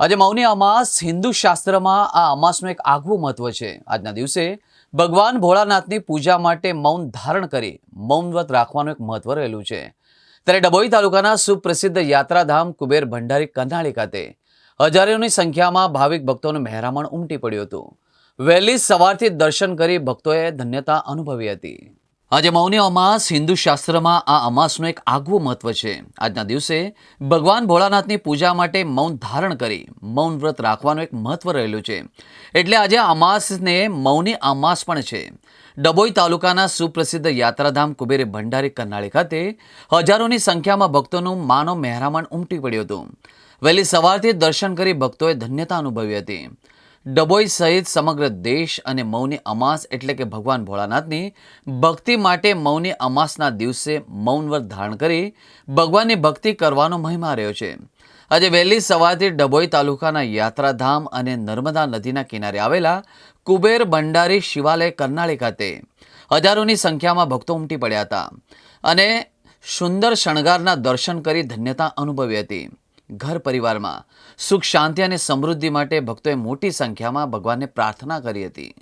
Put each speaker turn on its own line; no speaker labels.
આજે મૌની અમાસ હિન્દુ શાસ્ત્રમાં આ અમાસનું એક આગવું મહત્વ છે. આજના દિવસે ભગવાન ભોળાનાથની પૂજા માટે મૌન ધારણ કરી મૌન વ્રત રાખવાનું એક મહત્વ રહેલું છે. ત્યારે ડભોઈ તાલુકાના સુપ્રસિદ્ધ યાત્રાધામ કુબેર ભંડારી કંધાળી ખાતે હજારોની સંખ્યામાં ભાવિક ભક્તોનું મહેરામણ ઉમટી પડ્યું હતું. વહેલી સવારથી દર્શન કરી ભક્તોએ ધન્યતા અનુભવી હતી. આજે મૌની અમાસ હિન્દુ શાસ્ત્રમાં આ અમાસનું એક આગવું મહત્વ છે. આજના દિવસે ભગવાન ભોળાનાથની પૂજા માટે મૌન ધારણ કરી મૌન વ્રત રાખવાનું એક મહત્વ રહેલું છે. એટલે આજે અમાસને મૌની અમાસ પણ છે. ડભોઈ તાલુકાના સુપ્રસિદ્ધ યાત્રાધામ કુબેરે ભંડારી કરનાળી ખાતે હજારોની સંખ્યામાં ભક્તોનું માનો મહેરામણ ઉમટી પડ્યું હતું. વહેલી સવારથી દર્શન કરી ભક્તોએ ધન્યતા અનુભવી હતી. ડભોઈ સહિત સમગ્ર દેશ અને મૌની અમાસ એટલે કે ભગવાન ભોળાનાથની ભક્તિ માટે મૌની અમાસના દિવસે મૌન વ્રત ધારણ કરી ભગવાનની ભક્તિ કરવાનો મહિમા રહ્યો છે. આજે વહેલી સવારથી ડભોઈ તાલુકાના યાત્રાધામ અને નર્મદા નદીના કિનારે આવેલા કુબેર ભંડારી શિવાલય કરનાળી ખાતે હજારોની સંખ્યામાં ભક્તો ઉમટી પડ્યા હતા અને સુંદર શણગારના દર્શન કરી ધન્યતા અનુભવી હતી. ઘર પરિવારમાં. સુખ શાંતિ અને સમૃદ્ધિ માટે ભક્તોએ મોટી સંખ્યામાં ભગવાનને પ્રાર્થના કરી હતી.